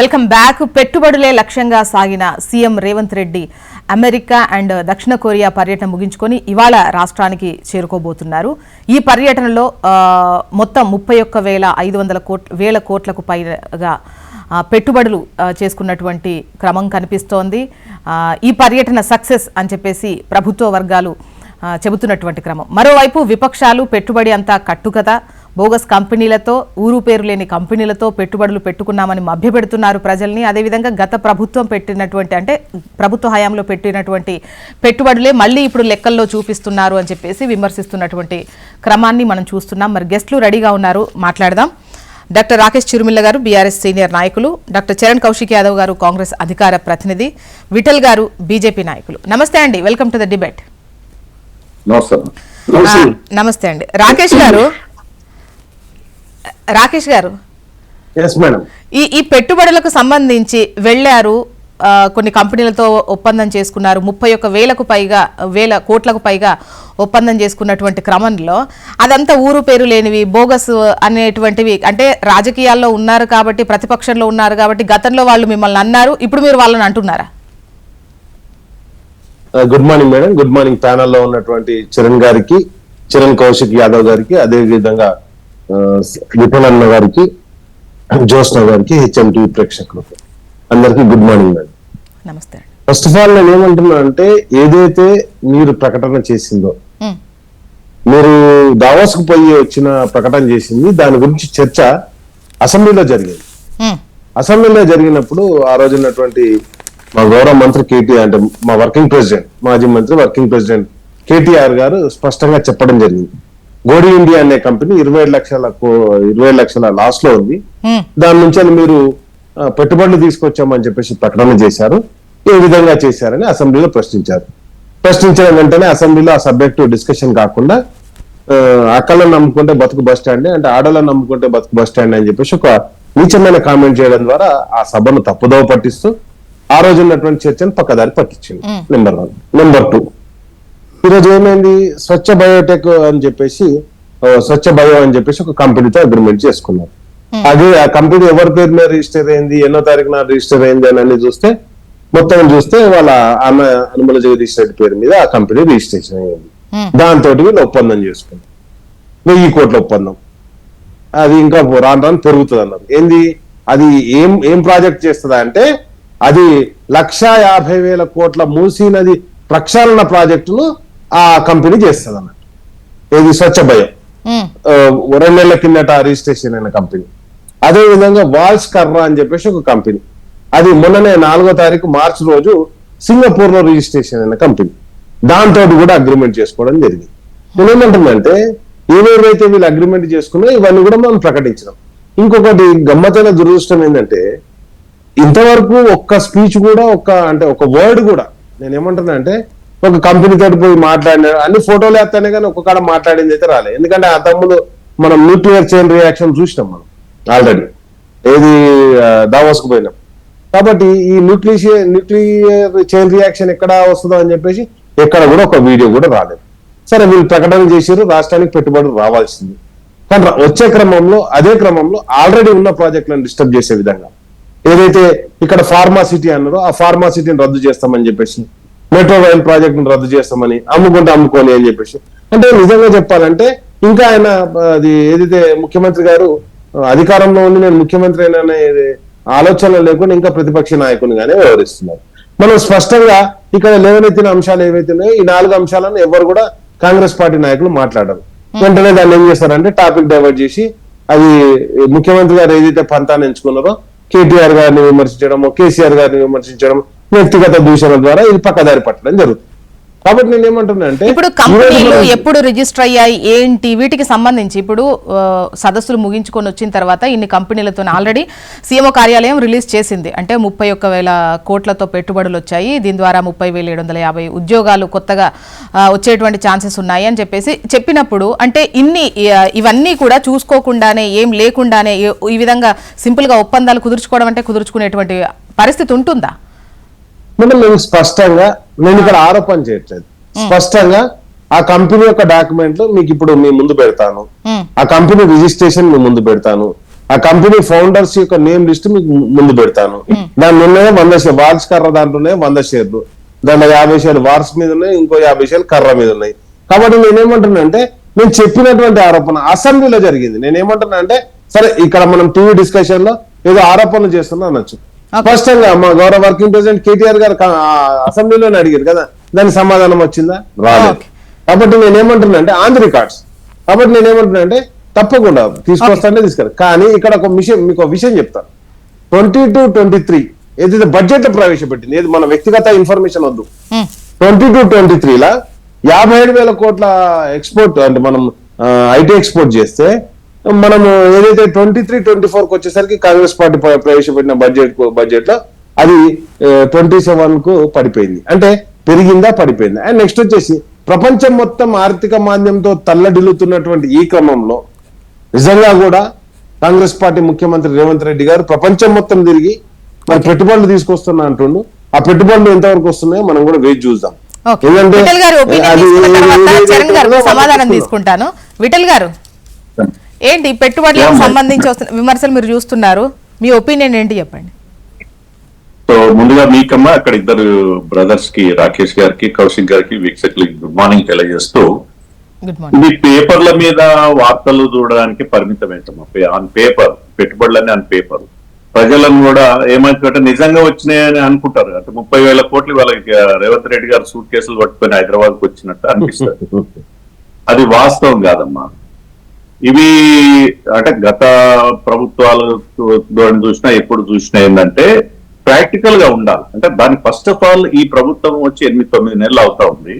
Welcome back. పెట్టుబడులే లక్ష్యంగా సాగిన CM Revanth Reddy America and దక్షిణ కొరియా పర్యటన ముగించుకొని ఇవాళ రాష్ట్రానికి చేరుకోబోతున్నారు. ఈ పర్యటనలో మొత్తం ముప్పై ఒక్క వేల ఐదు వందల కోట్ వేల కోట్లకు పైగా పెట్టుబడులు చేసుకున్నటువంటి క్రమం కనిపిస్తోంది. ఈ పర్యటన సక్సెస్ అని చెప్పేసి ప్రభుత్వ వర్గాలు చెబుతున్నటువంటి క్రమం. మరోవైపు విపక్షాలు పెట్టుబడి అంతా కట్టుకథ బోగస్ కంపెనీలతో ఊరు పేరు లేని కంపెనీలతో పెట్టుబడులు పెట్టుకున్నామని మభ్యపెడుతున్నారు ప్రజల్ని. అదేవిధంగా గత ప్రభుత్వం పెట్టినటువంటి అంటే ప్రభుత్వ హయాంలో పెట్టినటువంటి పెట్టుబడులే మళ్ళీ ఇప్పుడు లెక్కల్లో చూపిస్తున్నారు అని చెప్పేసి విమర్శిస్తున్నటువంటి క్రమాన్ని మనం చూస్తున్నాం. మరి గెస్ట్లు రెడీగా ఉన్నారు. మాట్లాడదాం. డాక్టర్ రాకేష్ చిరుమిల్ల గారు బీఆర్ఎస్ సీనియర్ నాయకులు. డాక్టర్ చరణ్ కౌశిక్ యాదవ్ గారు కాంగ్రెస్ అధికార ప్రతినిధి. విఠల్ గారు బీజేపీ నాయకులు. నమస్తే అండి. Welcome to the debate. నమస్కారం. నమస్తే. అండి. రాకేష్ గారు? రాకేష్ గారు? ఈ ఈ పెట్టుబడులకు సంబంధించి వెళ్ళారు కొన్ని కంపెనీలతో ఒప్పందం చేసుకున్నారు. ముప్పై ఒక్క వేలకు పైగా వేల కోట్లకు పైగా ఒప్పందం చేసుకున్నటువంటి క్రమంలో అదంతా ఊరు పేరు లేనివి బోగస్ అనేటువంటివి అంటే రాజకీయాల్లో ఉన్నారు కాబట్టి ప్రతిపక్షంలో ఉన్నారు కాబట్టి గతంలో వాళ్ళు మిమ్మల్ని అన్నారు ఇప్పుడు మీరు వాళ్ళని అంటున్నారా? Good morning madam. Good morning ప్యానల్లో ఉన్నటువంటి చరణ్ గారికి చరణ్ కౌశిక్ యాదవ్ గారికి అదే విధంగా ఆ, విఠల్ అన్న గారికి జ్యోత్స్న గారికి హెచ్ఎం టీవీ ప్రేక్షకులకు అందరికీ గుడ్ మార్నింగ్ మేడం. నమస్తే ఫస్ట్ ఆఫ్ ఆల్ నేను ఏమంటున్నా అంటే ఏదైతే మీరు ప్రకటన చేసిందో మీరు దావోస్కు పోయి వచ్చిన ప్రకటన చేసింది దాని గురించి చర్చ అసెంబ్లీలో జరిగింది. అసెంబ్లీలో జరిగినప్పుడు ఆ రోజు ఉన్నటువంటి మా గౌరవ మంత్రి కేటీఆర్ అంటే మా వర్కింగ్ ప్రెసిడెంట్ మాజీ మంత్రి వర్కింగ్ ప్రెసిడెంట్ కేటీఆర్ గారు స్పష్టంగా చెప్పడం జరిగింది. గోడి ఇండియా అనే కంపెనీ ఇరవై లక్షల ఇరవై లక్షల లాస్లో ఉంది. ఉమ్, దాని నుంచి మీరు పెట్టుబడులు తీసుకొచ్చామని చెప్పేసి ప్రకటన చేశారు. ఏ విధంగా చేశారని అసెంబ్లీలో ప్రశ్నించారు. ప్రశ్నించిన వెంటనే అసెంబ్లీలో ఆ సబ్జెక్ట్ డిస్కషన్ కాకుండా అక్కలను నమ్ముకుంటే బతుకు బస్ స్టాండ్ అంటే ఆడలను నమ్ముకుంటే బతుకు బస్ స్టాండ్ అని చెప్పేసి ఒక నీచమైన కామెంట్ చేయడం ద్వారా ఆ సభను తప్పుదోవ పట్టిస్తూ ఆ రోజు ఉన్నటువంటి చర్చను పక్కదారి పట్టించింది. నెంబర్ వన్ నెంబర్ టూ ఈరోజు ఏమైంది? స్వచ్ఛ బయోటెక్ అని చెప్పేసి స్వచ్ఛ బయో అని చెప్పేసి ఒక కంపెనీతో అగ్రిమెంట్ చేసుకున్నారు. అది ఆ కంపెనీ ఎవరి పేరు మీద రిజిస్టర్ అయింది? ఎన్నో తారీఖున రిజిస్టర్ అయింది అని అన్ని చూస్తే మొత్తం చూస్తే వాళ్ళ ఆమె అనుమల జగదీష్ రెడ్డి పేరు మీద ఆ కంపెనీ రిజిస్ట్రేషన్ Hmm. దాంతో వీళ్ళు ఒప్పందం చేసుకున్నారు. వెయ్యి కోట్ల ఒప్పందం. అది ఇంకా రాను రాను పెరుగుతుంది అన్నారు ఏంది? అది ఏం ఏం ప్రాజెక్ట్ చేస్తుందా అంటే అది లక్షా యాభై వేల కోట్ల మూసీ నది ప్రక్షాళన ప్రాజెక్టును ఆ కంపెనీ చేస్తుంది అన్నట్టు ఇది స్వచ్ఛ భయం. రెండు నెలల కిందట రిజిస్ట్రేషన్ అయిన కంపెనీ. అదే విధంగా వాల్స్ కర్రా అని చెప్పేసి ఒక కంపెనీ. అది మొన్ననే నాలుగో తారీఖు మార్చి రోజు సింగపూర్లో రిజిస్ట్రేషన్ అయిన కంపెనీ. దాంతో కూడా అగ్రిమెంట్ చేసుకోవడం జరిగింది. నేనేమంటుందంటే ఏవేవైతే వీళ్ళు అగ్రిమెంట్ చేసుకున్నారో ఇవన్నీ కూడా మనం ప్రకటించినాం. ఇంకొకటి గమ్మతైన దురదృష్టం ఏంటంటే ఇంతవరకు ఒక్క స్పీచ్ కూడా ఒక్క అంటే ఒక వర్డ్ కూడా నేను ఏమంటున్నా అంటే ఒక కంపెనీ తోటి పోయి మాట్లాడినాడు అన్ని ఫోటోలు వేస్తానే కానీ ఒక్క మాట్లాడింది అయితే రాలేదు ఎందుకంటే ఆ తమ్ముడు మనం న్యూక్లియర్ చైన్ రియాక్షన్ చూసినాం మనం ఆల్రెడీ ఏది దావోస్కు పోయినాం. కాబట్టి ఈ న్యూక్లియర్ న్యూక్లియర్ చైన్ రియాక్షన్ ఎక్కడ వస్తుందో అని చెప్పేసి ఎక్కడ కూడా ఒక వీడియో కూడా రాలేదు. సరే వీళ్ళు ప్రకటన చేశారు రాష్ట్రానికి పెట్టుబడులు రావాల్సింది. కానీ వచ్చే క్రమంలో అదే క్రమంలో ఆల్రెడీ ఉన్న ప్రాజెక్టులను డిస్టర్బ్ చేసే విధంగా. ఏదైతే ఇక్కడ ఫార్మాసిటీ అన్నారో ఆ ఫార్మాసిటీని రద్దు చేస్తామని చెప్పేసి మెట్రో రైల్ ప్రాజెక్టును రద్దు చేస్తామని అమ్ముకుంటే అమ్ముకోని అని చెప్పేసి. అంటే నిజంగా చెప్పాలంటే ఇంకా ఆయన అది ఏదైతే ముఖ్యమంత్రి గారు అధికారంలో ఉండి నేను ముఖ్యమంత్రి అయినా ఆలోచనలు ఆలోచన లేకుండా ఇంకా ప్రతిపక్ష నాయకునిగానే వ్యవహరిస్తున్నారు. మనం స్పష్టంగా ఇక్కడ లేవనెత్తిన అంశాలు ఏవైతే ఉన్నాయో ఈ నాలుగు అంశాలను ఎవరు కూడా కాంగ్రెస్ పార్టీ నాయకులు మాట్లాడరు. వెంటనే దాన్ని ఏం చేస్తారంటే టాపిక్ డైవర్ట్ చేసి అది ముఖ్యమంత్రి గారు ఏదైతే పంతాన్ని ఎంచుకున్నారో కేటీఆర్ గారిని విమర్శించడం కేసీఆర్ గారిని విమర్శించడం వ్యక్తిగత దూషణ ద్వారా ఇది పక్కదారి పట్టడం జరుగుతుంది. కాబట్టి నేను ఏమంటున్నా అంటే ఇప్పుడు కంపెనీలు ఎప్పుడు రిజిస్టర్ అయ్యాయి ఏంటి? వీటికి సంబంధించి ఇప్పుడు సదస్సులు ముగించుకొని వచ్చిన తర్వాత ఇన్ని కంపెనీలతో ఆల్రెడీ సీఎంఓ కార్యాలయం రిలీజ్ చేసింది. అంటే ముప్పై ఒక్క వేల కోట్లతో పెట్టుబడులు వచ్చాయి. దీని ద్వారా ముప్పై వేల ఏడు వందల యాభై ఉద్యోగాలు కొత్తగా వచ్చేటువంటి ఛాన్సెస్ ఉన్నాయి అని చెప్పేసి చెప్పినప్పుడు అంటే ఇన్ని ఇవన్నీ కూడా చూసుకోకుండానే ఏం లేకుండానే ఈ విధంగా సింపుల్గా ఒప్పందాలు కుదుర్చుకోవడం అంటే కుదుర్చుకునేటువంటి పరిస్థితి ఉంటుందా? మనం మేము స్పష్టంగా నేను ఇక్కడ ఆరోపణ చేయట్లేదు. స్పష్టంగా ఆ కంపెనీ యొక్క డాక్యుమెంట్లు మీకు ఇప్పుడు మీ ముందు పెడతాను. ఆ కంపెనీ రిజిస్ట్రేషన్ మీ ముందు పెడతాను. ఆ కంపెనీ ఫౌండర్స్ యొక్క నేమ్ లిస్ట్ మీకు ముందు పెడతాను. దాని ఉన్నాయి వంద షేర్ వార్స్ కర్ర దాంట్లోనే వంద షేర్లు. దాంట్లో యాభై షేర్లు వార్స్ మీద ఉన్నాయి ఇంకో యాభై షేర్లు కర్ర మీద ఉన్నాయి కాబట్టి నేనేమంటున్నా అంటే నేను చెప్పినటువంటి ఆరోపణ అసెంబ్లీలో జరిగింది. నేనేమంటున్నా అంటే సరే ఇక్కడ మనం టీవీ డిస్కషన్లో ఏదో ఆరోపణలు చేస్తున్నా అనొచ్చు. స్పష్టంగా మా గౌరవ వర్కింగ్ ప్రెసిడెంట్ కేటీఆర్ గారు అసెంబ్లీలోనే అడిగారు కదా దానికి సమాధానం వచ్చిందా? రాలేదు. కాబట్టి నేనేమంటున్నా అంటే ఆన్ ది రికార్డ్స్ కాబట్టి నేనేమంటున్నా అంటే తప్పకుండా తీసుకొస్తానే తీసుకెళ్ళి కానీ ఇక్కడ ఒక విషయం మీకు ఒక విషయం చెప్తాను ట్వంటీ టు ట్వంటీ త్రీ ఏదైతే బడ్జెట్ ప్రవేశపెట్టింది ఏది మన వ్యక్తిగత ఇన్ఫర్మేషన్ వద్దు. ట్వంటీ టు ట్వంటీ త్రీలా యాభై ఏడు వేల కోట్ల ఎక్స్పోర్ట్ అంటే మనం ఐటీ ఎక్స్పోర్ట్ చేస్తే మనము ఏదైతే ట్వంటీ త్రీ ట్వంటీ ఫోర్కి వచ్చేసరికి కాంగ్రెస్ పార్టీ ప్ర- ప్రవేశపెట్టిన బడ్జెట్ బడ్జెట్లో అది ట్వంటీ సెవెన్కు పడిపోయింది. అంటే పెరిగిందా పడిపోయిందా? అండ్ నెక్స్ట్ వచ్చేసి ప్రపంచం మొత్తం ఆర్థిక మాంద్యంతో తల్లడిల్లుతున్నటువంటి ఈ క్రమంలో నిజంగా కూడా కాంగ్రెస్ పార్టీ ముఖ్యమంత్రి రేవంత్ రెడ్డి గారు ప్రపంచం మొత్తం తిరిగి మరి పెట్టుబడులు తీసుకొస్తున్నా అంటుండు. ఆ పెట్టుబడులు ఎంతవరకు వస్తున్నాయో మనం కూడా వేచి చూద్దాం. ఓకే. ఎందుకంటే సమాధానం తీసుకుంటాను. విఠల్ గారు. ఏంటి? పెట్టుబడులకు. సంబంధించి వస్తున్న విమర్శలు మీరు చూస్తున్నారు. మీ ఒపీనియన్ ఏంటి చెప్పండి. సో ముందుగా మీకమ్మా అక్కడ ఇద్దరు బ్రదర్స్కి రాకేష్ గారికి కౌశిక్ గారికి వీక్షకులకి గుడ్ మార్నింగ్ తెలియజేస్తూ గుడ్ మార్నింగ్ ఇది పేపర్ల మీద వార్తలు చూడడానికి పరిమితమేంటమ్మా ఆన్ పేపర్ పెట్టుబడులన్నీ ఆన్ పేపర్ ప్రజలను కూడా ఏమంటే నిజంగా వచ్చినాయని అనుకుంటారు. అంటే ముప్పై వేల కోట్లు వాళ్ళకి రేవంత్ రెడ్డి గారు సూట్ కేసులు పట్టుకొని హైదరాబాద్కు వచ్చినట్టు అనిపిస్తుంది. అది వాస్తవం కాదమ్మా. ఇవి అంటే గత ప్రభుత్వాలు చూసినా ఎప్పుడు చూసినా ఏంటంటే ప్రాక్టికల్గా ఉండాలి. అంటే దాని ఫస్ట్ ఆఫ్ ఆల్ ఈ ప్రభుత్వం వచ్చి ఎనిమిది తొమ్మిది నెలలు అవుతా ఉంది.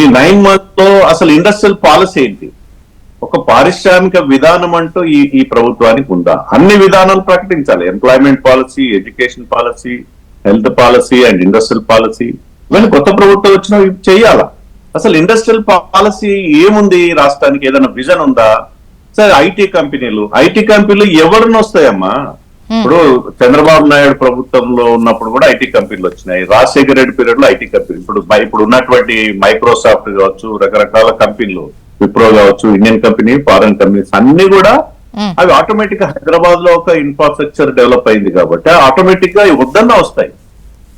ఈ నైన్ మంత్స్లో అసలు ఇండస్ట్రియల్ పాలసీ ఏంటి? ఒక పారిశ్రామిక విధానం అంటూ ఈ ఈ ప్రభుత్వానికి ఉందా? అన్ని విధానాలు ప్రకటించాలి. Employment policy education policy health policy and industrial policy. ఇవన్నీ కొత్త ప్రభుత్వం వచ్చినా చేయాలా? అసలు ఇండస్ట్రియల్ పాలసీ ఏముంది ఈ రాష్ట్రానికి? ఏదైనా విజన్ ఉందా? సరే ఐటీ కంపెనీలు. ఐటీ కంపెనీలు ఎవరిని వస్తాయమ్మా? ఇప్పుడు చంద్రబాబు నాయుడు ప్రభుత్వంలో ఉన్నప్పుడు కూడా ఐటీ కంపెనీలు వచ్చినాయి. రాజశేఖర రెడ్డి పీరియడ్లో ఐటీ కంపెనీ. ఇప్పుడు ఇప్పుడు ఉన్నటువంటి మైక్రోసాఫ్ట్ కావచ్చు రకరకాల కంపెనీలు. విప్రో కావచ్చు ఇండియన్ కంపెనీ ఫారెన్ కంపెనీస్ అన్ని కూడా అవి ఆటోమేటిక్గా హైదరాబాద్లో ఒక ఇన్ఫ్రాస్ట్రక్చర్ డెవలప్ అయింది కాబట్టి ఆటోమేటిక్గా వద్దన్నా వస్తాయి.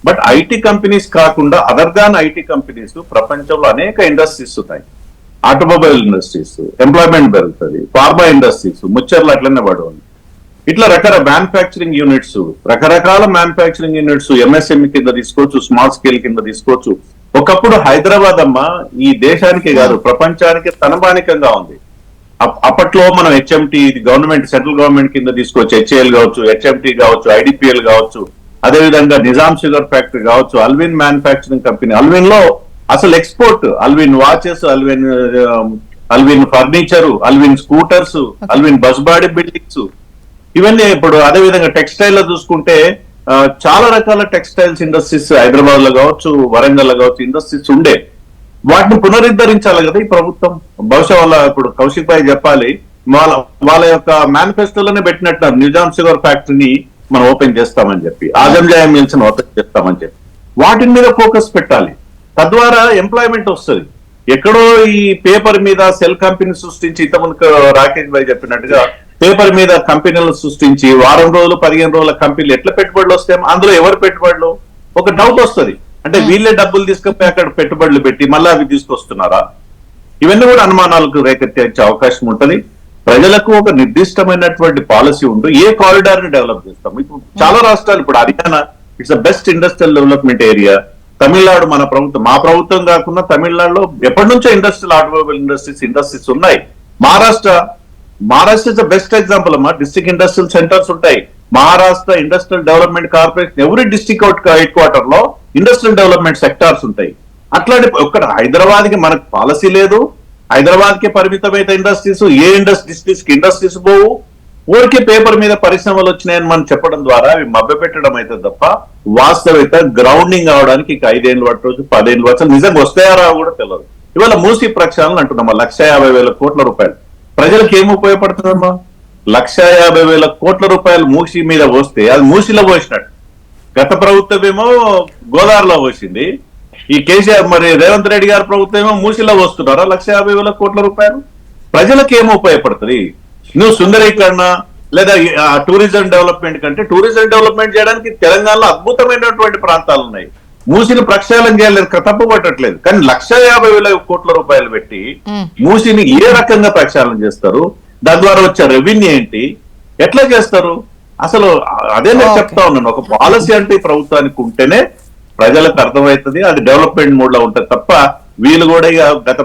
బట్ ఐటీ కంపెనీస్ కాకుండా అదర్ దాన్ ఐటీ కంపెనీస్ ప్రపంచంలో అనేక ఇండస్ట్రీస్ ఉన్నాయి. ఆటోమొబైల్ ఇండస్ట్రీస్ ఎంప్లాయ్మెంట్ పెరుగుతుంది ఫార్మా ఇండస్ట్రీస్ ముచ్చర్లు అట్లనే పడవండి ఇట్లా రకర మ్యానుఫ్యాక్చరింగ్ యూనిట్స్ రకరకాల మ్యానుఫ్యాక్చరింగ్ యూనిట్స్ ఎంఎస్ఎంఈ కింద తీసుకోవచ్చు స్మాల్ స్కేల్ కింద తీసుకోవచ్చు. ఒకప్పుడు హైదరాబాద్ అమ్మ ఈ దేశానికి కాదు ప్రపంచానికి తనబానికంగా ఉంది. అప్పట్లో మనం హెచ్ఎంటి గవర్నమెంట్ సెంట్రల్ గవర్నమెంట్ కింద తీసుకోవచ్చు హెచ్ఏఎల్ కావచ్చు హెచ్ఎంటి కావచ్చు ఐడిపిఎల్ కావచ్చు అదే విధంగా నిజాం షుగర్ ఫ్యాక్టరీ కావచ్చు అల్విన్ మ్యానుఫ్యాక్చరింగ్ కంపెనీ అల్విన్లో అసలు export Allwyn watches Allwyn Allwyn furniture Allwyn scooters Allwyn bus body buildings ఇవన్నీ ఇప్పుడు అదే విధంగా టెక్స్టైల్లో చూసుకుంటే చాలా రకాల టెక్స్టైల్స్ ఇండస్ట్రీస్ హైదరాబాద్లో కావచ్చు వరంగల్లో కావచ్చు ఇండస్ట్రీస్ ఉండే. వాటిని పునరుద్ధరించాలి కదా ఈ ప్రభుత్వం. బహుశా వాళ్ళ ఇప్పుడు కౌశిక్ భాయ్ చెప్పాలి వాళ్ళ వాళ్ళ యొక్క మేనిఫెస్టోలోనే పెట్టినట్టు నిజాం షుగర్ ఫ్యాక్టరీని మనం ఓపెన్ చేస్తామని చెప్పి ఆజంజాయ మిల్స్ ఓపెన్ చేస్తామని చెప్పి. వాటి మీద ఫోకస్ పెట్టాలి. తద్వారా ఎంప్లాయ్మెంట్ వస్తుంది. ఎక్కడో ఈ పేపర్ మీద సెల్ కంపెనీ సృష్టించి ఇంతకుముందు రాకేష్ భాయ్ చెప్పినట్టుగా పేపర్ మీద కంపెనీలు సృష్టించి వారం రోజులు పదిహేను రోజుల కంపెనీలు ఎట్లా పెట్టుబడులు వస్తాయి? అందులో ఎవరు పెట్టుబడులు? ఒక డౌట్ వస్తుంది. అంటే వీళ్ళే డబ్బులు తీసుకుపోయి అక్కడ పెట్టుబడులు పెట్టి మళ్ళీ అవి తీసుకొస్తున్నారా? ఇవన్నీ కూడా అనుమానాలకు రేకెత్తించే అవకాశం ఉంటుంది. ప్రజలకు ఒక నిర్దిష్టమైనటువంటి పాలసీ ఉంటూ ఏ కారిడార్ని డెవలప్ చేస్తాం ఇప్పుడు చాలా రాష్ట్రాలు ఇప్పుడు Haryana it's the best industrial development area Tamil Nadu మన ప్రభుత్వం మా ప్రభుత్వం కాకుండా తమిళనాడులో ఎప్పటి నుంచో ఇండస్ట్రియల్ ఆటోమొబైల్ ఇండస్ట్రీస్ ఇండస్ట్రీస్ ఉన్నాయి. Maharashtra Maharashtra is the best example అమ్మా. డిస్ట్రిక్ట్ ఇండస్ట్రియల్ సెంటర్స్ ఉంటాయి. మహారాష్ట్ర ఇండస్ట్రియల్ డెవలప్మెంట్ కార్పొరేషన్ ఎవరి డిస్ట్రిక్ట్ హెడ్ క్వార్టర్లో ఇండస్ట్రియల్ డెవలప్మెంట్ సెక్టార్స్ ఉంటాయి. అట్లాంటి ఒక్కడ హైదరాబాద్కి మనకు పాలసీ లేదు. హైదరాబాద్కి పరిమితమైన ఇండస్ట్రీస్ ఏ ఇండస్ట్రీస్కి ఇండస్ట్రీస్ పోవు. ఊరికే పేపర్ మీద పరిశ్రమలు వచ్చినాయని మనం చెప్పడం ద్వారా అవి మభ్య పెట్టడం అయితే తప్ప వాస్తవిత గ్రౌండింగ్ అవడానికి ఇక ఐదేళ్ళు పట్టవచ్చు పదేళ్ళు పట్టవచ్చు నిజంగా వస్తాయా కూడా తెలియదు ఇవాళ మూసి ప్రక్షాళన అంటున్నామా లక్ష యాభై వేల కోట్ల రూపాయలు. ప్రజలకు ఏం ఉపయోగపడుతుందమ్మా లక్ష యాభై వేల కోట్ల రూపాయలు మూసి మీద పోస్తే అది మూసిలో పోసినట్టు. గత ప్రభుత్వం ఏమో గోదావరిలో పోసింది. ఈ కేసీఆర్ మరి రేవంత్ రెడ్డి గారి ప్రభుత్వం ఏమో మూసిలో వస్తున్నారా లక్ష యాభై వేల కోట్ల రూపాయలు? ప్రజలకు ఏమో ఉపయోగపడుతుంది? నువ్వు సుందరీకరణ లేదా టూరిజం డెవలప్మెంట్ కంటే టూరిజం డెవలప్మెంట్ చేయడానికి తెలంగాణలో అద్భుతమైనటువంటి ప్రాంతాలు ఉన్నాయి. మూసిని ప్రక్షాళన చేయాలని తప్పు పట్టట్లేదు. కానీ లక్ష యాభై వేల కోట్ల రూపాయలు పెట్టి. మూసిని ఏ రకంగా ప్రక్షాళన చేస్తారు? దాని ద్వారా వచ్చే రెవెన్యూ ఏంటి? ఎట్లా చేస్తారు? అసలు అదే నేను. చెప్తా ఉన్నాను. ఒక పాలసీ అంటే ప్రభుత్వానికి ఉంటేనే ప్రజలకు అర్థమవుతుంది అది డెవలప్మెంట్ మోడ్లో ఉంటది తప్ప వీళ్ళు కూడా ఇక గత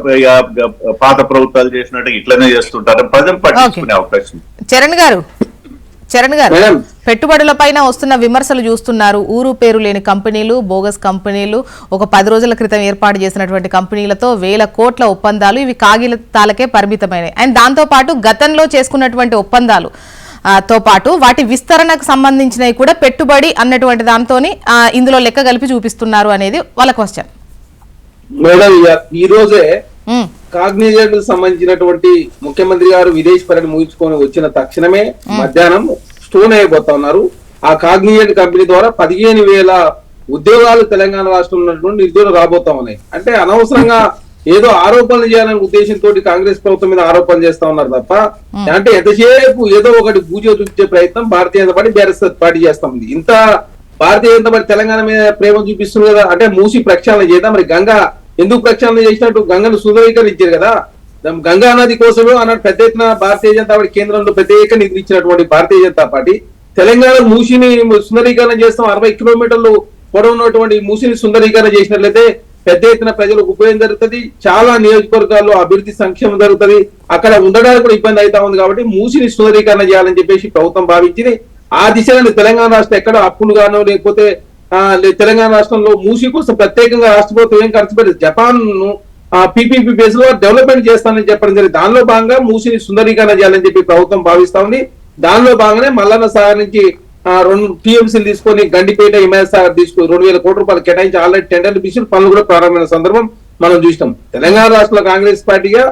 పాత ప్రభుత్వాలు చేసినట్టు ఇట్లనే చేస్తుంటారు. ప్రజలు పట్టించుకునే అవకాశం. చరణ్ గారు చరణ్ గారు మేడం. పెట్టుబడుల పైన వస్తున్న విమర్శలు చూస్తున్నారు. ఊరు పేరు లేని కంపెనీలు బోగస్ కంపెనీలు ఒక పది రోజుల క్రితం ఏర్పాటు చేసినటువంటి కంపెనీలతో వేల కోట్ల ఒప్పందాలు ఇవి కాగితాలకే పరిమితమైనవి అండ్ దాంతో పాటు గతంలో చేసుకున్నటువంటి ఒప్పందాలు తో పాటు వాటి విస్తరణకు సంబంధించినవి కూడా పెట్టుబడి అన్నటువంటి దాంతోని ఆ, ఇందులో లెక్క కలిపి చూపిస్తున్నారు అనేది వాళ్ళ క్వశ్చన్. మేడం ఈ రోజే కాగ్నిజెంట్ సంబంధించినటువంటి ముఖ్యమంత్రి గారు విదేశీ పర్యటన ముగించుకొని వచ్చిన తక్షణమే మధ్యాహ్నం స్టోన్ అయిపోతా ఉన్నారు. ఆ కాగ్నిజెంట్ కంపెనీ ద్వారా పదిహేను వేల ఉద్యోగాలు తెలంగాణ రాష్ట్రంలో ఉన్నటువంటి నిరుద్యోగులు రాబోతా ఉన్నాయి. అంటే అనవసరంగా ఏదో ఆరోపణలు చేయాలనే ఉద్దేశంతో కాంగ్రెస్ ప్రభుత్వం మీద ఆరోపణలు చేస్తా ఉన్నారు తప్ప అంటే ఎంతసేపు ఏదో ఒకటి పూజ చూపించే ప్రయత్నం Bharatiya Janata party BRS party చేస్తా ఉంది. ఇంత భారతీయ జనతా పార్టీ తెలంగాణ మీద ప్రేమ చూపిస్తుంది కదా అంటే మూసి ప్రక్షాళన చేద్దాం. మరి గంగా ఎందుకు ప్రక్షాళన చేసినట్టు? గంగను సుందరీకరించారు కదా. గంగా నది కోసమే అన్నట్టు పెద్ద ఎత్తున భారతీయ జనతా పార్టీ కేంద్రంలో ప్రత్యేక నిధులు ఇచ్చినటువంటి భారతీయ జనతా పార్టీ. తెలంగాణ మూసిని సుందరీకరణ చేస్తాం. అరవై కిలోమీటర్లు పొడవున్నటువంటి మూసిని సుందరీకరణ చేసినట్లయితే పెద్ద ఎత్తున ప్రజలకు ఉపయోగం జరుగుతుంది. చాలా నియోజకవర్గాల్లో అభివృద్ధి సంక్షేమం జరుగుతుంది. అక్కడ ఉండడానికి కూడా ఇబ్బంది అవుతా ఉంది కాబట్టి మూసిని సుందరీకరణ చేయాలని చెప్పేసి ప్రభుత్వం భావించింది. ఆ దిశలో తెలంగాణ రాష్ట్రం ఎక్కడ అప్పులుగానో లేకపోతే తెలంగాణ రాష్ట్రంలో మూసి కోసం ప్రత్యేకంగా రాష్ట్ర ప్రభుత్వం ఏం ఖర్చు పెట్టదు జపాన్ను పీపీపీ బేస్లో డెవలప్మెంట్ చేస్తానని చెప్పడం జరిగింది. దానిలో భాగంగా మూసిని సుందరీకరణ చేయాలని చెప్పి ప్రభుత్వం భావిస్తా ఉంది. దానిలో భాగంగానే మల్లన్న సాగర్ నుంచి రెండు టీఎంసీలు తీసుకొని గండిపేట హిమాయత్ సాగర్ రెండు వేల కోట్ల రూపాయలు కేటాయించి ఆల్రెడీ టెండర్లు పిలిచి పనులు కూడా ప్రారంభమైన సందర్భం మనం చూసినాం. తెలంగాణ రాష్ట్రంలో కాంగ్రెస్ పార్టీగా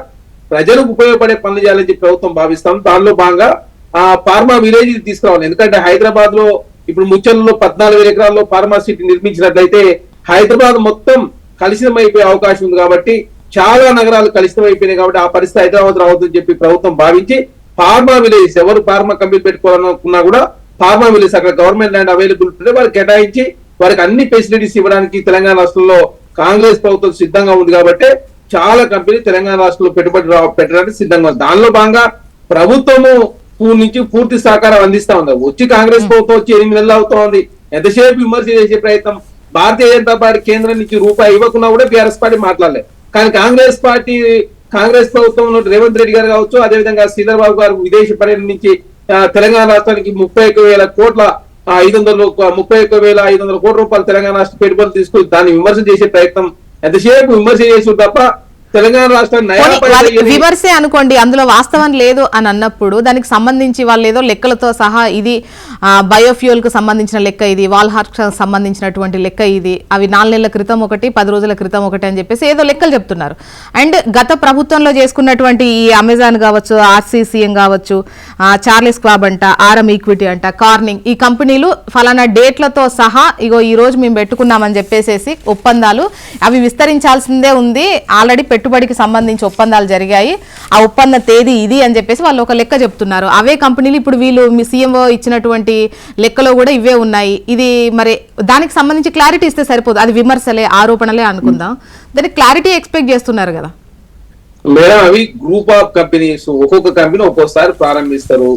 ప్రజలకు ఉపయోగపడే పనులు చేయాలని చెప్పి ప్రభుత్వం భావిస్తాం దానిలో భాగంగా ఆ ఫార్మా విలేజ్ తీసుకురావాలి. ఎందుకంటే హైదరాబాద్లో ఇప్పుడు ముచ్చల్లో పద్నాలుగు వేల ఎకరాల్లో ఫార్మా సిటీ నిర్మించినట్లయితే హైదరాబాద్ మొత్తం కలుషితమైపోయే అవకాశం ఉంది కాబట్టి చాలా నగరాలు కలుషితమైపోయినాయి కాబట్టి ఆ పరిస్థితి హైదరాబాద్ రావద్దని చెప్పి ప్రభుత్వం భావించి ఫార్మా విలేజ్ ఎవరు ఫార్మా కంపెనీ పెట్టుకోవాలనుకున్నా కూడా ఫార్మా విలేజ్ అక్కడ గవర్నమెంట్ ల్యాండ్ అవైలబుల్ ఉంటే వారికి కేటాయించి వారికి అన్ని ఫెసిలిటీస్ ఇవ్వడానికి తెలంగాణ రాష్ట్రంలో కాంగ్రెస్ ప్రభుత్వం సిద్ధంగా ఉంది కాబట్టి చాలా కంపెనీ తెలంగాణ రాష్ట్రంలో పెట్టుబడి రా- పెట్టడానికి సిద్ధంగా ఉంది. దానిలో భాగంగా ప్రభుత్వము నుంచి పూర్తి సహకారం అందిస్తా ఉంది. వచ్చి కాంగ్రెస్ ప్రభుత్వం వచ్చి ఎనిమిది నెలలు అవుతా ఉంది. ఎంతసేపు విమర్శ చేసే ప్రయత్నం? భారతీయ జనతా పార్టీ కేంద్రం నుంచి రూపాయి ఇవ్వకున్నా కూడా బీఆర్ఎస్ పార్టీ మాట్లాడలేదు కానీ కాంగ్రెస్ పార్టీ కాంగ్రెస్ ప్రభుత్వం రేవంత్ రెడ్డి గారు కావచ్చు అదేవిధంగా శ్రీధర్ బాబు గారు విదేశీ పర్యటన నుంచి తెలంగాణ రాష్ట్రానికి ముప్పై ఒక్క వేల కోట్ల ఐదు వందల ముప్పై ఒక్క వేల ఐదు వందల కోట్ల రూపాయలు తెలంగాణ రాష్ట్ర పెట్టుబడులు తీసుకొని దాన్ని విమర్శ చేసే ప్రయత్నం. ఎంతసేపు విమర్శ చేసి తప్ప తెలంగాణ రాష్ట్రాన్ని విమర్శే అనుకోండి అందులో వాస్తవం లేదు అని అన్నప్పుడు దానికి సంబంధించి వాళ్ళు ఏదో లెక్కలతో సహా ఇది బయోఫ్యూల్కు సంబంధించిన లెక్క ఇది వాల్ హార్ట్ సంబంధించినటువంటి లెక్క ఇది అవి నాలుగు నెలల క్రితం ఒకటి పది రోజుల క్రితం ఒకటి అని చెప్పేసి ఏదో లెక్కలు చెప్తున్నారు. అండ్ గత ప్రభుత్వంలో చేసుకున్నటువంటి ఈ అమెజాన్ కావచ్చు ఆర్సీసీఎం కావచ్చు చార్లెస్ క్లాబ్ అంట ఆర్ఎం ఈక్విటీ అంట కార్నింగ్ ఈ కంపెనీలు ఫలానా డేట్లతో సహా ఇగో ఈ రోజు మేము పెట్టుకున్నామని చెప్పేసేసి ఒప్పందాలు అవి విస్తరించాల్సిందే ఉంది ఆల్రెడీ పెట్టుబడికి సంబంధించి ఒప్పందాలు జరిగాయి. ఆ ఒప్పంద తేదీ ఇది అని చెప్పేసి వాళ్ళు ఒక లెక్క చెప్తున్నారు. అవే కంపెనీలు ఇప్పుడు వీళ్ళు మీ సీఎంఓ ఇచ్చినటువంటి లెక్కలో కూడా ఇవే ఉన్నాయి. ఇది మరి దానికి సంబంధించి క్లారిటీ ఇస్తే సరిపోదు. అది విమర్శలే ఆరోపణలే అనుకుందాం. దానికి క్లారిటీ ఎక్స్పెక్ట్ చేస్తున్నారు కదా. మేడం అవి గ్రూప్ ఆఫ్ కంపెనీస్ ఒక్కొక్క కంపెనీ ఒక్కొక్కసారి ప్రారంభిస్తారు.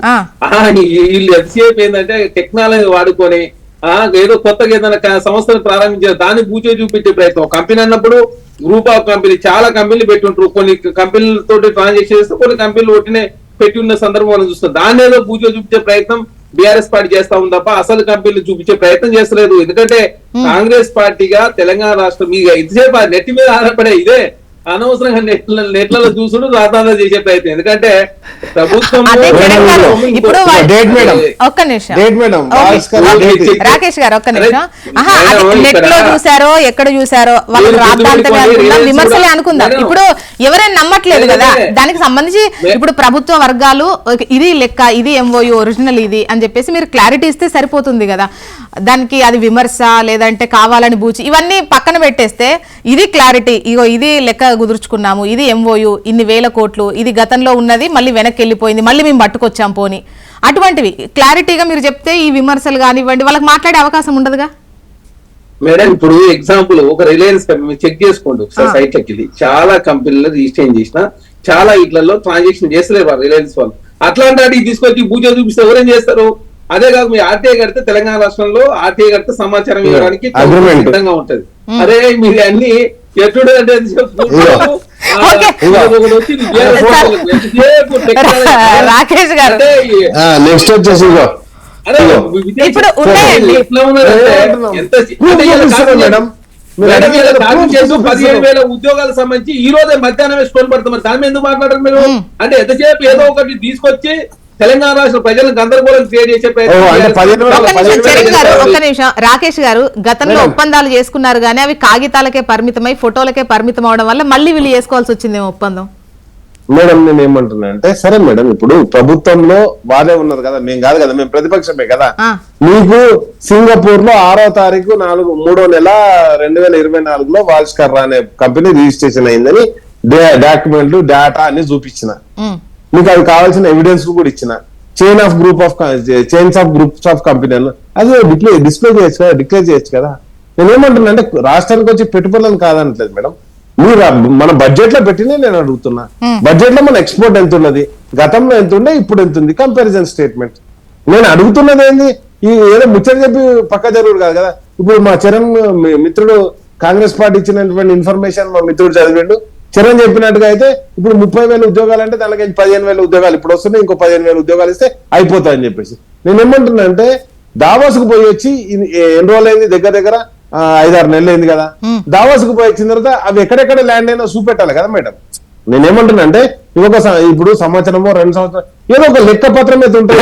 వీళ్ళు ఎంతసేపు ఏంటంటే టెక్నాలజీ వాడుకొని ఏదో కొత్తగా ఏదైనా సంస్థను ప్రారంభించారు దాన్ని పూచే చూపించే ప్రయత్నం. కంపెనీ అన్నప్పుడు గ్రూప్ ఆఫ్ కంపెనీ చాలా కంపెనీలు పెట్టుంటారు కొన్ని కంపెనీలతో ట్రాన్సాక్షన్ చేస్తే కొన్ని కంపెనీలు ఒట్టినే పెట్టి ఉన్న సందర్భం మనం చూస్తాం. దాన్ని ఏదో పూజ చూపించే ప్రయత్నం బీఆర్ఎస్ పార్టీ చేస్తా ఉంది తప్ప అసలు కంపెనీలు చూపించే ప్రయత్నం చేస్తలేదు. ఎందుకంటే కాంగ్రెస్ పార్టీగా తెలంగాణ రాష్ట్రం మీద ఇంతసేపు ఆ నెట్ మీద ఆధారపడే ఇదే. అనవసరంగా నెట్ల నెట్లలో చూసుడు రాతాందా చేసే ప్రయత్నం. ఎందుకంటే ప్రభుత్వం అదే జగన్ గారు ఇప్పుడు వా- డేట్ మేడం ఒక్క నిమిషం. రాకేష్ గారు ఒక్క నిమిషం. నెట్లో చూసారో ఎక్కడ చూసారో వాళ్ళు గుర్తుపెట్టుకోండి, అనుకుందాం విమర్శలే అనుకుందాం. ఇప్పుడు ఎవరైనా నమ్మట్లేదు కదా. దానికి సంబంధించి ఇప్పుడు ప్రభుత్వ వర్గాలు ఇది లెక్క ఇది ఎంఓయు ఒరిజినల్ ఇది అని చెప్పేసి మీరు క్లారిటీ ఇస్తే సరిపోతుంది కదా. దానికి అది విమర్శ లేదంటే కావాలని బూచి ఇవన్నీ పక్కన పెట్టేస్తే ఇది క్లారిటీ ఇగో ఇది లెక్క కుదుర్చుకున్నాము ఇది ఎంఓయు ఇన్ని వేల కోట్లు ఇది గతంలో ఉన్నది మళ్ళీ వెనక్కి వెళ్ళిపోయింది మళ్ళీ మేము పట్టుకొచ్చాం పోని. అటువంటివి క్లారిటీగా మీరు చెప్తే ఈ విమర్శలు కానివ్వండి వాళ్ళకి మాట్లాడే అవకాశం ఉండదుగా? మేడం ఇప్పుడు ఎగ్జాంపుల్ ఒక రిలయన్స్ కంపెనీ చెక్ చేసుకోండి ఒకసారి. సైట్లోకి వెళ్ళి చాలా కంపెనీలు రిజిస్టర్ చేసిన చాలా ఇట్లలో ట్రాన్సాక్షన్ చేస్తలేరు వాళ్ళు రిలయన్స్ వాళ్ళు. అట్లాంటి వాటికి తీసుకొచ్చి పూజ చూపిస్తే ఎవరేం చేస్తారు? అదే కాదు మీ ఆర్టీఐ కడితే తెలంగాణ రాష్ట్రంలో ఆర్టీఐ కడితే సమాచారం ఇవ్వడానికి Agreement. సిద్ధంగా ఉంటది. అదే మీరు అన్ని ఎప్పుడు అంటే. రాకేష్ గారు. నెక్స్ట్ వచ్చేసి ఇప్పుడు మేడం. పదిహేను వేల ఉద్యోగాలకు సంబంధించి ఈ రోజే మధ్యాహ్నమే స్టోన్ పడుతుంది మరి దాని మీద ఎందుకు మాట్లాడరు మీరు? అంటే ఎంతసేపు ఏదో ఒకటి తీసుకొచ్చి తెలంగాణ రాష్ట్ర ప్రజలను గందరగోళం క్రియేట్ చేసే ఒక్క నిమిషం రాకేష్ గారు గతంలో. ఒప్పందాలు చేసుకున్నారు కానీ అవి కాగితాలకే పరిమితమై ఫోటోలకే పరిమితం అవడం వల్ల మళ్ళీ వీళ్ళు చేసుకోవాల్సి వచ్చిందేమో ఒప్పందం మేడం నేను ఏమంటున్నా అంటే సరే మేడం ఇప్పుడు ప్రభుత్వంలో వారే ఉన్నారు కదా మేము కాదు కదా మేము ప్రతిపక్షమే కదా. మీకు సింగపూర్లో ఆరో తారీఖు నాలుగు మూడో నెల రెండు వేల ఇరవై నాలుగులో వాల్స్కర్ అనే కంపెనీ రిజిస్ట్రేషన్ అయిందని డాక్యుమెంట్లు డేటా అన్ని చూపించిన. మీకు అది కావాల్సిన ఎవిడెన్స్ కూడా ఇచ్చిన. Chain of group of chains of groups of company అది డిస్ప్లే డిస్ప్లే చేయొచ్చు కదా డిక్లేర్ చేయొచ్చు కదా. నేను ఏమంటున్నా అంటే రాష్ట్రానికి వచ్చి పెట్టుబడులను కాదనట్లేదు మేడం. మీరు మన బడ్జెట్లో పెట్టినే నేను అడుగుతున్నా. బడ్జెట్లో మన ఎక్స్పోర్ట్ ఎంత ఉన్నది? గతంలో ఎంత ఉండే ఇప్పుడు ఎంత ఉంది? కంపారిజన్ స్టేట్మెంట్ నేను అడుగుతున్నది ఏంది? ఈ ఏదో ముచ్చట చెప్పి పక్క జరుగుడు కాదు కదా. ఇప్పుడు మా చరణ్ మిత్రుడు కాంగ్రెస్ పార్టీ ఇచ్చినటువంటి ఇన్ఫర్మేషన్ మా మిత్రుడు చదివిండు. చరణ్ చెప్పినట్టుగా అయితే ఇప్పుడు ముప్పై వేల ఉద్యోగాలు అంటే దానికి పదిహేను వేల ఉద్యోగాలు ఇప్పుడు వస్తున్నాయి ఇంకో పదిహేను వేల ఉద్యోగాలు ఇస్తే అయిపోతాయి అని చెప్పేసి. నేను ఏమంటున్నా అంటే దావాసుకు పోయి వచ్చి ఎన్ని రోజులు అయింది దగ్గర దగ్గర? ఐదారు నెలలు అయింది కదా. దావాసుకు పోయి వచ్చిన తర్వాత అవి ఎక్కడెక్కడ ల్యాండ్ అయినా చూపెట్టాలి కదా మేడం. నేనేమంటున్నా అంటే స- ఇప్పుడు సంవత్సరమో రెండు సంవత్సరం ఏదో ఒక లెక్క పత్రం అయితే ఉంటుంది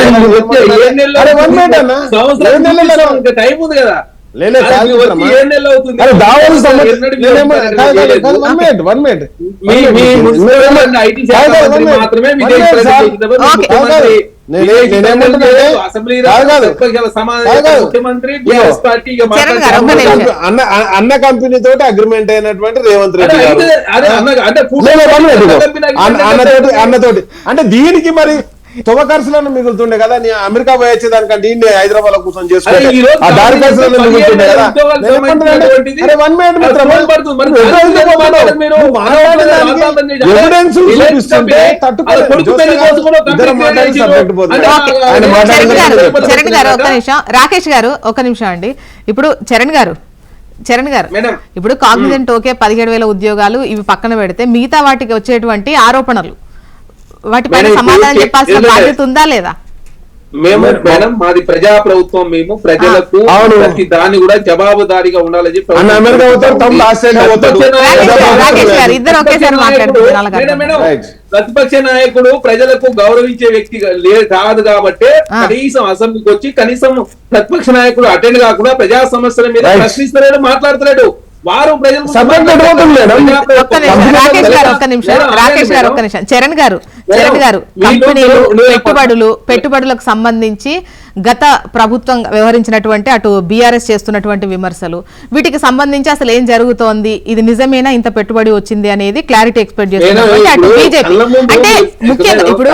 అన్న కంపెనీ తోటి అగ్రిమెంట్ అయినటువంటి రేవంత్ రెడ్డి అన్నతోటి అన్నతోటి. అంటే దీనికి మరి తువ ఖర్చులను మిగులుతుండే కదా నీ అమెరికా పోయి వచ్చేదానికంటే ఇన్ని హైదరాబాద్లో కూర్చొని రాకేష్ గారు ఒక్క నిమిషం అండి. ఇప్పుడు చరణ్ గారు చరణ్ గారు మేడం. ఇప్పుడు కాగ్నిజెంట్ ఓకే పదిహేడు వేల ఉద్యోగాలు ఇవి పక్కన పెడితే మిగతా వాటికి వచ్చేటువంటి ఆరోపణలు. వాటిపైన సమాధానం చెప్పాల్సిన బాధ్యత ఉందా లేదా మేము మేడం మాది ప్రజా ప్రభుత్వం మేము ప్రజలకు. ప్రతి దాన్ని కూడా జవాబుదారీగా ఉండాలని చెప్పి. ప్రతిపక్ష నాయకుడు ప్రజలకు గౌరవించే వ్యక్తి లేదు కాదు కాబట్టి. కనీసం అసెంబ్లీకి వచ్చి కనీసం ప్రతిపక్ష నాయకుడు అటెండ్ కాకుండా ప్రజా సమస్యల మీద. ప్రశ్నిస్తలేడు మాట్లాడతలేడు వారు ప్రజలు Subject ఎటుపోతుంది మేడం? ఒక్క నిమిషం రాకేష్ గారు ఒక్క నిమిషం రాకేష్ గారు ఒక్క నిమిషం చరణ్ గారు చరణ్ గారు కంపెనీలు పెట్టుబడులు పెట్టుబడులకు సంబంధించి గత ప్రభుత్వం వ్యవహరించినటువంటి అటు బీఆర్ఎస్ చేస్తున్నటువంటి విమర్శలు వీటికి సంబంధించి అసలు ఏం జరుగుతోంది ఇది నిజమేనా ఇంత పెట్టుబడి వచ్చింది అనేది క్లారిటీ ఎక్స్పెక్ట్ చేస్తున్నటువంటి అటు ముఖ్యంగా ఇప్పుడు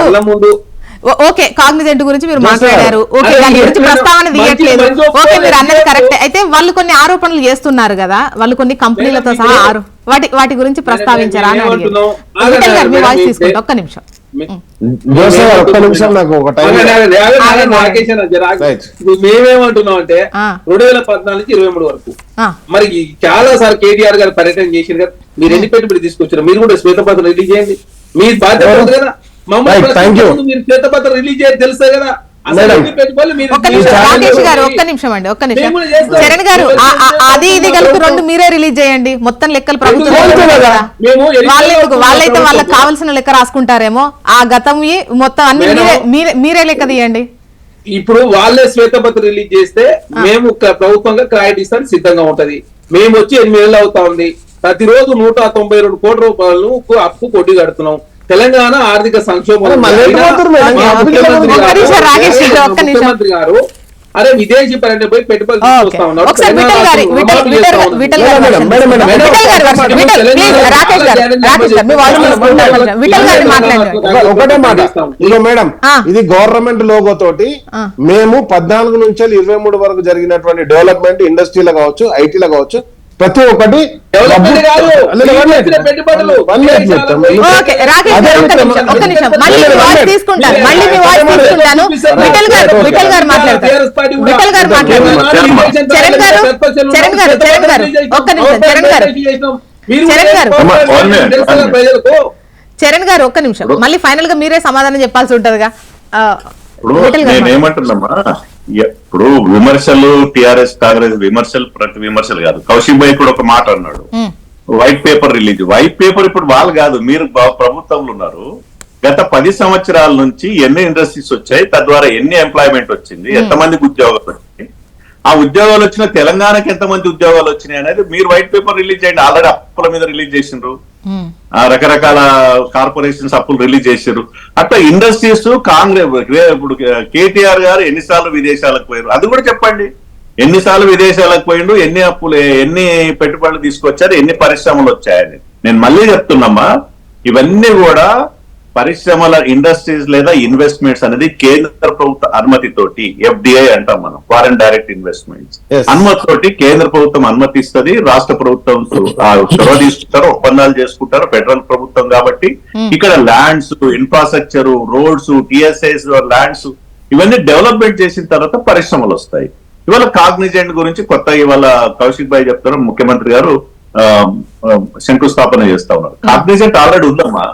ఓకే కాగ్నిజెంట్ గురించి మీరు. మాట్లాడారు. ఓకే దాని గురించి ప్రస్తావన తీయట్లేదు. ఓకే మీరు అన్నది. కరెక్ట్ అయితే వాళ్ళు కొన్ని ఆరోపణలు చేస్తున్నారు కదా వాళ్ళు కొన్ని కంపెనీలతో సహా వాటి వాటి గురించి ప్రస్తావించారా అని అడిగారు. మీ వాయిస్ తీసుకోండి ఒక్క నిమిషం. ఒక్క నాకు మేమేమంటున్నాం అంటే. రెండు వేల పద్నాలుగు నుంచి ఇరవై మూడు వరకు. మరి చాలా సార్లు కేటీఆర్ గారు పర్యటన చేసింది కదా మీరు ఎన్ని పెట్టుబడి తీసుకొచ్చారు? మీరు కూడా శ్వేతపత్రం రిలీజ్ చేయండి. మీ బాధ్యత కదా. మమ్మల్ని మీరు శ్వేతపత్రం రిలీజ్ చేయాలి తెలుసా కదా ఒక్క నిమిషం ఛానల్ రాకేష్ గారు చేయాలి? ఒక్క నిమిషం అండి ఒక్క నిమిషం. చరణ్ గారు. అది ఇది కలిపి రెండు మీరే రిలీజ్ చేయండి మొత్తం లెక్కలు ప్రభుత్వం ఎందుకు చేస్తుంది చేయాలి? కదా. మేము ఎన్ని వాళ్ళు ఎందుకు రోజులు వాళ్ళైతే వాళ్ళకి కావాల్సిన లెక్క రాసుకుంటారేమో ఆ గతం మొత్తం అన్ని. మీరే మీరే లెక్క తీయండి ఇప్పుడు వాళ్ళే శ్వేతపత్రం రిలీజ్ చేస్తే మేము ప్రభుత్వంగా క్రాయిట్ ఇస్తానికి సిద్ధంగా ఉంటది మేము వచ్చి ఎనిమిది నెలలు అవుతా ఉంది ప్రతిరోజు నూట తొంభై రెండు కోట్ల రూపాయలు అప్పు కొట్టి కడుతున్నాం తెలంగాణ ఆర్థిక సంక్షోభం ముఖ్యమంత్రి గారు- అరే విదేశీ పర్యటన పోయి పెట్టుబడి ఓకే. తీసుకొస్తా ఉన్నారు. ఒకసారి విఠల్ గారి విఠల్ విఠల్ గారి- విఠల్ గారి మేడం, ఒకటే మాట. ఇదిగో. ఇది గవర్నమెంట్ లోగో తోటి. మేము పద్నాలుగు నుంచి ఇరవై మూడు వరకు జరిగినటువంటి డెవలప్మెంట్ ఇండస్ట్రీలో కావచ్చు ఐటీలో కావచ్చు ప్రతి ఒక్కటి చరణ్ గారు చరణ్ గారు చరణ్ గారు ఒక్క నిమిషం మళ్ళీ ఫైనల్గా మీరే సమాధానం చెప్పాల్సి ఉంటదిగా. ఆ, ఇప్పుడు విఠల్ గారు నేను మాట్లాడండి. ఏమంటున్నామా? ఎ- ఇప్పుడు విమర్శలు టిఆర్ఎస్ కాంగ్రెస్ విమర్శలు ప్రతి విమర్శలు కాదు. కౌశిక్ భాయ్ కూడా ఒక మాట అన్నాడు. White paper release white paper ఇప్పుడు వాళ్ళు కాదు మీరు ప్రభుత్వంలో ఉన్నారు. గత పది సంవత్సరాల నుంచి ఎన్ని ఇండస్ట్రీస్ వచ్చాయి? తద్వారా ఎన్ని ఎంప్లాయ్మెంట్ వచ్చింది? ఎంతమందికి ఉద్యోగాలు వచ్చాయి ఆ ఉద్యోగాలు వచ్చిన తెలంగాణకి ఎంతమంది ఉద్యోగాలు వచ్చినాయి అనేది మీరు వైట్ పేపర్ రిలీజ్ చేయండి. ఆల్రెడీ అప్పుల మీద రిలీజ్ చేసిండ్రు. రకరకాల కార్పొరేషన్స్ అప్పులు రిలీజ్ చేశారు అట్లా ఇండస్ట్రీస్ కాంగ్రెస్ ఇప్పుడు కేటీఆర్ గారు ఎన్నిసార్లు విదేశాలకు పోయారు అది కూడా చెప్పండి. ఎన్నిసార్లు విదేశాలకు పోయిండు ఎన్ని అప్పులు ఎన్ని పెట్టుబడులు తీసుకొచ్చారు? ఎన్ని పరిశ్రమలు వచ్చాయని. నేను మళ్ళీ చెప్తున్నామా ఇవన్నీ కూడా పరిశ్రమల ఇండస్ట్రీస్ లేదా ఇన్వెస్ట్మెంట్స్ అనేది కేంద్ర ప్రభుత్వ అనుమతితోటి ఎఫ్డిఐ అంటాం మనం ఫారెన్ డైరెక్ట్ ఇన్వెస్ట్మెంట్స్. Yes. అనుమతితోటి కేంద్ర ప్రభుత్వం అనుమతిస్తుంది రాష్ట్ర ప్రభుత్వం చొరవ తీసుకుంటారు ఒప్పందాలు చేసుకుంటారు ఫెడరల్ ప్రభుత్వం కాబట్టి ఇక్కడ lands infrastructure roads TSIIC lands ఇవన్నీ డెవలప్మెంట్ చేసిన తర్వాత పరిశ్రమలు వస్తాయి. ఇవాళ కాగ్నిజెంట్ గురించి కొత్త ఇవాళ కౌశిక్ భాయ్ చెప్తారు ముఖ్యమంత్రి గారు శంకుస్థాపన చేస్తా ఉన్నారు. కాగ్నిజెంట్ ఆల్రెడీ ఉందమ్మా.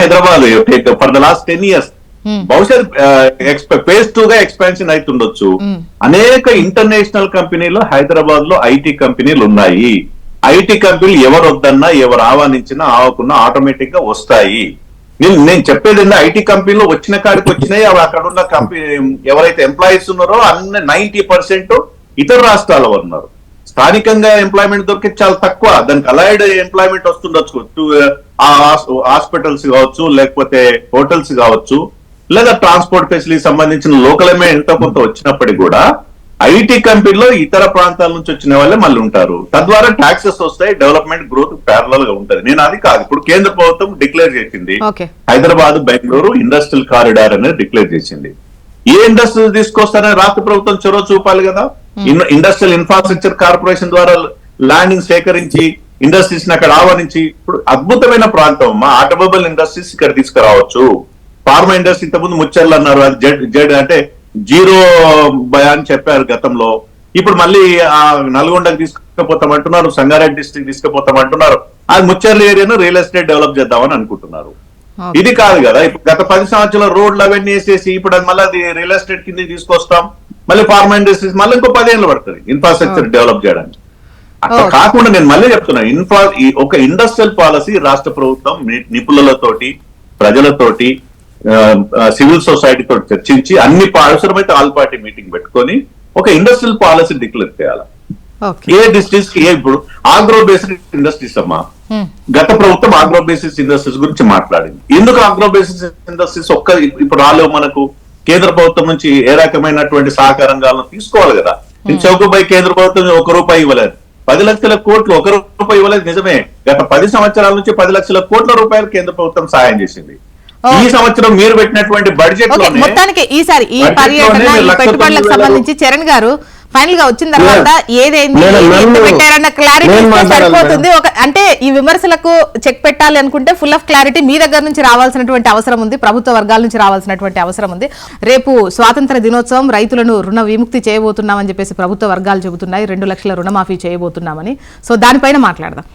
Hyderabad for the last ten years. బహుశా ఫేజ్ టూ గా ఎక్స్పాన్షన్ అవుతుండొచ్చు Hmm. అనేక ఇంటర్నేషనల్ కంపెనీలు హైదరాబాద్లో ఐటీ కంపెనీలు ఉన్నాయి. ఐటీ కంపెనీలు ఎవరు వద్దన్నా ఎవరు ఆహ్వానించినా ఆవకున్నా ఆటోమేటిక్గా వస్తాయి. నేను నేను చెప్పేది ఏంటంటే ఐటీ కంపెనీలో వచ్చిన కాడికి వచ్చినాయి అవి అక్కడ ఉన్న కంపెనీ ఎవరైతే ఎంప్లాయీస్ ఉన్నారో అన్ని నైన్టీ పర్సెంట్ ఇతర రాష్ట్రాల ఉన్నారు. స్థానికంగా ఎంప్లాయ్మెంట్ దొరికే చాలా తక్కువ. దానికి అలైడ్ ఎంప్లాయ్మెంట్ వస్తుండొచ్చు. హాస్పిటల్స్ కావచ్చు లేకపోతే హోటల్స్ కావచ్చు లేదా ట్రాన్స్పోర్ట్ ఫెసిలిటీ సంబంధించిన లోకల్ ఎంతో కొంత వచ్చినప్పటికీ కూడా ఐటీ కంపెనీలో ఇతర ప్రాంతాల నుంచి వచ్చిన వాళ్ళే మళ్ళీ ఉంటారు. తద్వారా ట్యాక్సెస్ వస్తాయి డెవలప్మెంట్ గ్రోత్ ప్యారలల్గా ఉంటది. నేను అది కాదు. ఇప్పుడు కేంద్ర ప్రభుత్వం డిక్లేర్ చేసింది. హైదరాబాద్ బెంగళూరు ఇండస్ట్రియల్ కారిడార్ అనేది డిక్లేర్ చేసింది. ఏ ఇండస్ట్రీస్ తీసుకొస్తారని రాష్ట్ర ప్రభుత్వం చొరవ చూపాలి కదా? ఇన్- ఇండస్ట్రియల్ ఇన్ఫ్రాస్ట్రక్చర్ కార్పొరేషన్ ద్వారా ల్యాండింగ్ సేకరించి ఇండస్ట్రీస్ని అక్కడ ఆహ్వానించి ఇప్పుడు అద్భుతమైన ప్రాంతం. మా ఆటోమొబైల్ ఇండస్ట్రీస్ ఇక్కడ తీసుకురావచ్చు. ఫార్మా ఇండస్ట్రీ ఇంతకుముందు ముచ్చర్లు అన్నారు అది జెడ్ జెడ్ అంటే జీరో భయ అని చెప్పారు గతంలో. ఇప్పుడు మళ్ళీ ఆ నల్గొండకి తీసుకుపోతామంటున్నారు సంగారెడ్డి డిస్ట్రిక్ట్ తీసుకుపోతామంటున్నారు. అది ముచ్చర్ల ఏరియాను రియల్ ఎస్టేట్ డెవలప్ చేద్దామని అనుకుంటున్నారు. ఇది కాదు కదా ఇప్పుడు గత పది సంవత్సరాల రోడ్లు అవన్నీ వేసేసి ఇప్పుడు అది మళ్ళీ రియల్ ఎస్టేట్ కింద తీసుకొస్తాం మళ్ళీ ఫార్మా ఇండస్ట్రీస్ మళ్ళీ ఇంకో పదేళ్ళు పడుతుంది ఇన్ఫ్రాస్ట్రక్చర్ డెవలప్ చేయడానికి. అట్లా. కాకుండా నేను మళ్ళీ చెప్తున్నా ఇన్ఫ్రా ఒక ఇండస్ట్రియల్ పాలసీ రాష్ట్ర ప్రభుత్వం నిపుణులతోటి ప్రజలతోటి సివిల్ సొసైటీ తోటి చర్చించి అన్ని అవసరమైతే ఆల్ పార్టీ మీటింగ్ పెట్టుకొని ఒక ఇండస్ట్రియల్ పాలసీ డిక్లేర్ చేయాలి. ఏ డిస్ట్రిక్ట్స్ ఏ ఇప్పుడు ఆగ్రో బేస్డ్ ఇండస్ట్రీస్ అమ్మా. ఉమ్, గత ప్రభుత్వం ఆగ్రో బేసిస్ ఇండస్ట్రీస్ గురించి మాట్లాడింది. ఎందుకు ఆగ్రో బేసిస్ ఇండస్ట్రీస్ ఒక్క ఇప్పుడు రాలేవు మనకు? కేంద్ర ప్రభుత్వం నుంచి ఏ రకమైనటువంటి సహకారం కావాలో తీసుకోవాలి కదా. చౌకపై కేంద్ర ప్రభుత్వం ఒక రూపాయి ఇవ్వలేదు. పది లక్షల కోట్లు ఒక రూపాయి ఇవ్వలేదు నిజమే. గత పది సంవత్సరాల నుంచి పది లక్షల కోట్ల రూపాయలు కేంద్ర ప్రభుత్వం సాయం చేసింది. ఈ సంవత్సరం మీరు పెట్టినటువంటి బడ్జెట్ మొత్తానికి ఈసారి ఈ పర్యటన పెట్టుబడులకు సంబంధించి చరణ్ గారు ఫైనల్గా వచ్చిన తర్వాత ఏదైంది పెట్టారన్న క్లారిటీ సరిపోతుంది. ఒక అంటే ఈ విమర్శలకు చెక్ పెట్టాలి అనుకుంటే ఫుల్ ఆఫ్ క్లారిటీ మీ దగ్గర నుంచి రావాల్సినటువంటి అవసరం ఉంది. ప్రభుత్వ వర్గాల నుంచి రావాల్సినటువంటి అవసరం ఉంది. రేపు స్వాతంత్ర దినోత్సవం రైతులను రుణ విముక్తి చేయబోతున్నామని చెప్పేసి ప్రభుత్వ వర్గాలు చెబుతున్నాయి. రెండు లక్షల రుణమాఫీ చేయబోతున్నామని. సో దానిపైన మాట్లాడదాం.